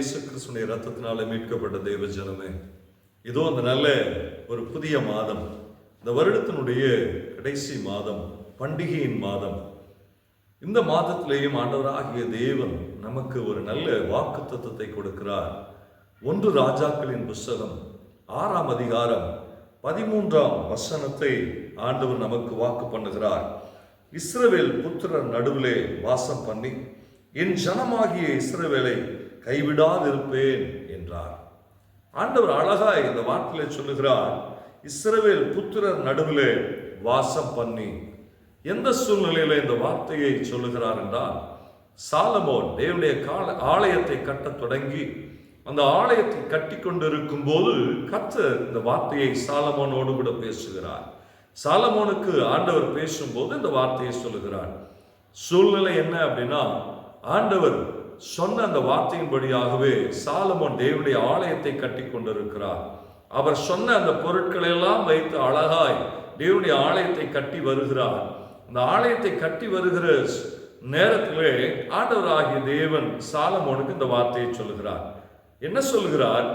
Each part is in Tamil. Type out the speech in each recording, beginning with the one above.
இயேசு கிறிஸ்துடைய ரத்தத்தினால மீட்கப்பட்ட தேவ ஜனமே. இதோ அந்த நல்ல ஒரு புதிய மாதம். இந்த வருடத்தினுடைய கடைசி மாதம் பண்டிகையின் மாதம். இந்த மாதத்திலேயும் ஆண்டவராகிய தேவன் நமக்கு ஒரு நல்ல வாக்கு தத்துவத்தை கொடுக்கிறார். ஒன்று ராஜாக்களின் புஸ்தகம் ஆறாம் அதிகாரம் பதிமூன்றாம் வசனத்தை ஆண்டவர் நமக்கு வாக்கு பண்ணுகிறார். இஸ்ரவேல் புத்திரர் நடுவிலே வாசம் பண்ணி என் ஜனமாகிய இஸ்ரவேலை கைவிடாதிருப்பேன் என்றார். ஆண்டவர் அழகாய் இந்த வார்த்தையில சொல்லுகிறார் இஸ்ரவேல் புத்திரர் நடுவிலே வாசம் பண்ணி. எந்த சூழ்நிலையில இந்த வார்த்தையை சொல்லுகிறார் என்றால் சாலமோன் தேவனுடைய கால ஆலயத்தை கட்டத் தொடங்கி அந்த ஆலயத்தை கட்டி கொண்டிருக்கும் போது கத்தர் இந்த வார்த்தையை சாலமோனோடு கூட பேசுகிறார். சாலமோனுக்கு ஆண்டவர் பேசும்போது இந்த வார்த்தையை சொல்லுகிறார். சூழ்நிலை என்ன அப்படின்னா ஆண்டவர் சொன்ன அந்த வார்த்தையின்படியாகவே சாலமோன் தேவனுடைய ஆலயத்தை கட்டி கொண்டிருக்கிறார். அவர் சொன்ன அந்த பொருட்களை எல்லாம் வைத்து அழகாய் தேவனுடைய ஆலயத்தை கட்டி வருகிறார். அந்த ஆலயத்தை கட்டி வருகிற நேரத்திலே ஆண்டவராகிய தேவன் சாலமோனுக்கு இந்த வார்த்தையை சொல்லுகிறார். என்ன சொல்லுகிறார்?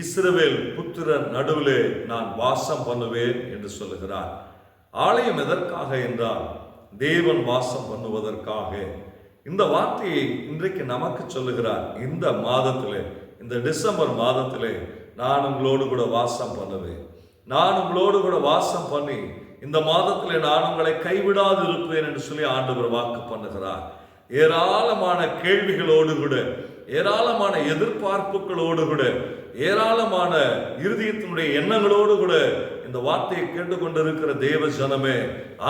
இஸ்ரவேல் புத்திரன் நடுவிலே நான் வாசம் பண்ணுவேன் என்று சொல்லுகிறார். ஆலயம் எதற்காக என்றால் தேவன் வாசம் பண்ணுவதற்காக. இந்த வார்த்தையை இன்றைக்கு நமக்கு சொல்லுகிறார். இந்த மாதத்திலே இந்த டிசம்பர் மாதத்திலே நான் உங்களோடு கூட வாசம் பண்ணுவேன். நான் உங்களோடு கூட வாசம் பண்ணி இந்த மாதத்திலே நான் உங்களை கைவிடாது இருப்பேன் என்று சொல்லி ஆண்டவர் வாக்கு பண்ணுகிறார். ஏராளமான கேள்விகளோடு கூட ஏராளமான எதிர்பார்ப்புகளோடு கூட ஏராளமான இருதயத்தினுடைய எண்ணங்களோடு கூட இந்த வார்த்தையை கேட்டுக்கொண்டிருக்கிற தேவ ஜனமே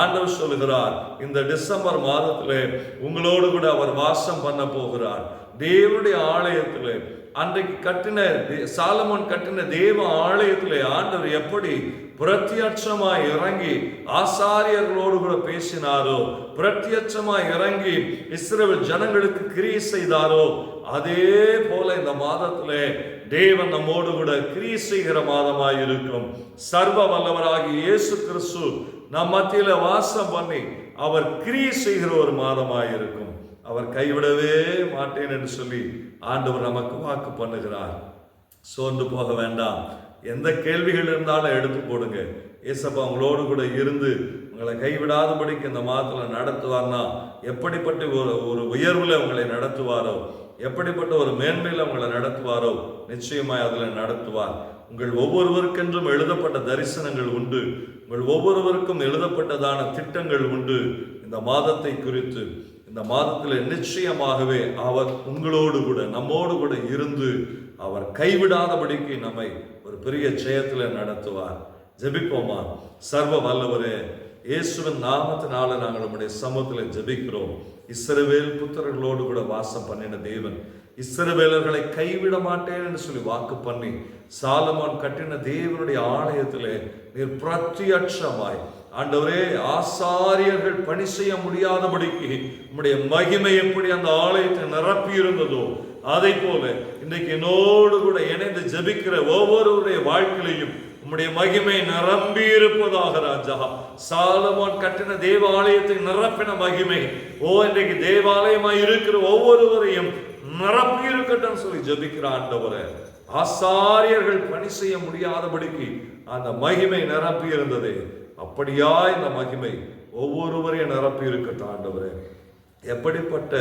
ஆண்டவர் சொல்கிறார் இந்த டிசம்பர் மாதத்திலே உங்களோடு கூட அவர் வாசம் பண்ண போகிறார். தேவனுடைய ஆலயத்திலே அன்றைக்கு கட்டின தே- சாலமோன் கட்டின தேவ ஆலயத்தில் ஆண்டவர் எப்படி பிரத்யட்சமாய் இறங்கி ஆசாரியர்களோடு கூட பேசினாரோ பிரத்யட்சமாய் இறங்கி இஸ்ரேல் ஜனங்களுக்கு கிரியை செய்தாரோ அதே போல இந்த மாதத்தில் தேவன் நம்மோடு கூட கிரியை செய்கிற மாதமாய் இருக்கும். சர்வ வல்லவராகி இயேசு கிறிஸ்து நம் மத்தியில வாசம் பண்ணி அவர் கிரியை செய்கிற ஒரு மாதமாய் இருக்கும். அவர் கைவிடவே மாட்டேன் என்று சொல்லி ஆண்டவர் நமக்கு வாக்கு பண்ணுகிறார். சோர்ந்து போக வேண்டாம். எந்த கேள்விகள் இருந்தாலும் எடுத்து போடுங்க. ஏசப்பா உங்களோடு கூட இருந்து உங்களை கைவிடாதபடிக்கு இந்த மாதத்தில் நடத்துவார்னா எப்படிப்பட்ட ஒரு ஒரு உயர்வில் உங்களை நடத்துவாரோ எப்படிப்பட்ட ஒரு மேன்மையில் உங்களை நடத்துவாரோ நிச்சயமாய் அதில் நடத்துவார். உங்கள் ஒவ்வொருவருக்கென்றும் எழுதப்பட்ட தரிசனங்கள் உண்டு. உங்கள் ஒவ்வொருவருக்கும் எழுதப்பட்டதான திட்டங்கள் உண்டு. இந்த மாதத்தை குறித்து இந்த மாதத்தில் நிச்சயமாகவே அவர் உங்களோடு கூட நம்மோடு கூட இருந்து அவர் கைவிடாதபடிக்கு நம்மை ஒரு பெரிய ஜெயத்தில் நடத்துவார். ஜெபிப்போமா? சர்வ வல்லவரே இயேசுவின் நாமத்தினால நாங்கள் நம்முடைய சமூகத்தில் ஜெபிக்கிறோம். இஸ்ரவேல் புத்திரர்களோடு கூட வாசம் பண்ணின தேவன் இஸ்ரவேலர்களை கைவிட மாட்டேன் என்று சொல்லி வாக்கு பண்ணி சாலமான் கட்டின தேவனுடைய ஆலயத்திலே நீர் பிரத்யட்சமாய் ஆண்டவரே ஆசாரியர்கள் பணி செய்ய முடியாதபடிக்கு நம்முடைய மகிமை எப்படி அந்த ஆலயத்தை நிரப்பி இருந்ததோ அதை போல இன்றைக்கு என்னோடு கூட இணைந்து ஜபிக்கிற ஒவ்வொருவருடைய வாழ்க்கையிலையும் உம்முடைய மகிமை நிரம்பி இருப்பதாக ராஜா. சாலமோன் கட்டின தேவாலயத்தை நிரப்பின மகிமை. ஓ இன்றைக்கு தேவாலயமாய் இருக்கிற ஒவ்வொருவரையும் நிரப்பி இருக்கட்டும் சொல்லி ஜெபிக்கிற ஆண்டவரே. ஆசாரியர்கள் பணி செய்ய முடியாதபடிக்கு அந்த மகிமை நிரப்பி இருந்தது அப்படியா இந்த மகிமை? ஒவ்வொருவரையும் நிரப்பி இருக்கட்டும் ஆண்டவரே. எப்படிப்பட்ட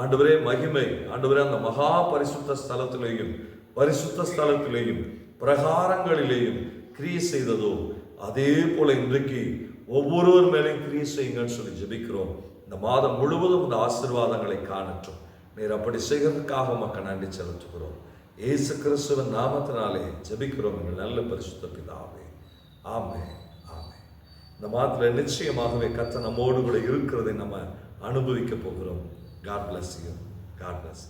ஆண்டவரே மகிமை? ஆண்டவரே அந்த மகா பரிசுத்த ஸ்தலத்திலேயும் பரிசுத்த ஸ்தலத்திலேயும் பிரகாரங்களிலேயும் கிரியை செய்ததோ அதே போல இன்றைக்கு ஒவ்வொருவர் மேலேயும் கிரியை செய்யுங்கன்னு சொல்லி ஜெபிக்கிறோம். இந்த மாதம் முழுவதும் இந்த ஆசீர்வாதங்களை காணட்டும். நீர் அப்படி செய்கிறதுக்காக மக்கள் நன்றி செலுத்துகிறோம். ஏசு கிறிஸ்துவன் நாமத்தினாலே ஜெபிக்கிறோம் எங்கள் நல்ல பரிசுத்த பிதாவே. ஆமே இந்த மாதத்தில் நிச்சயமாகவே கத்த நம்மோடு கூட இருக்கிறதை நம்ம அனுபவிக்க போகிறோம். God bless you God bless